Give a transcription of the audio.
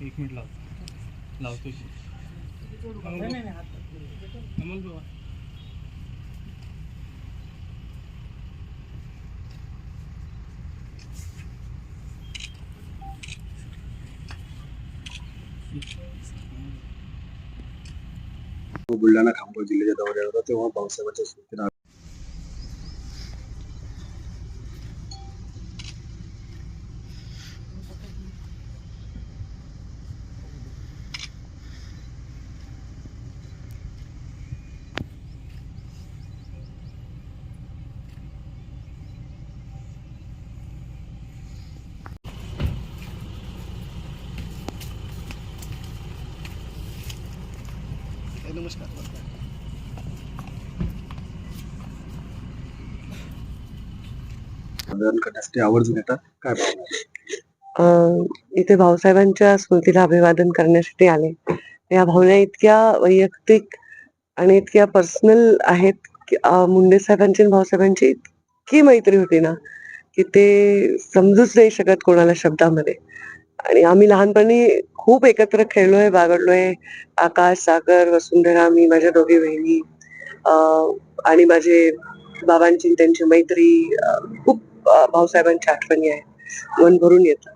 एक मिनिट लावतो लावतो अमोल बाबा बुलढाणा खामगाव जिल्ह्याच्या दौऱ्यावर होता तेव्हा पावसाळ्याच्या सुट्टीला नमस्कार. मतदान करण्यासाठी आवर्जून येतात. काय भावना आहे? अं, इथे भाऊसाहेबांच्या स्मृतीला अभिवादन करण्यासाठी आले. या भावना इतक्या वैयक्तिक आणि इतक्या पर्सनल आहेत की मुंडे साहेबांची आणि भाऊसाहेबांची इतकी मैत्री होती ना की ते समजूच नाही शकत कोणाला शब्दामध्ये. आणि आम्ही लहानपणी खूप एकत्र खेळलोय बागडलोय. आकाश सागर वसुंधरा मी माझ्या दोघी बहिणी आणि माझे बाबांची त्यांची मैत्री खूप भाऊसाहेबांची भाऊसाहेबांच्या आठवणी आहे. मन भरून येतं.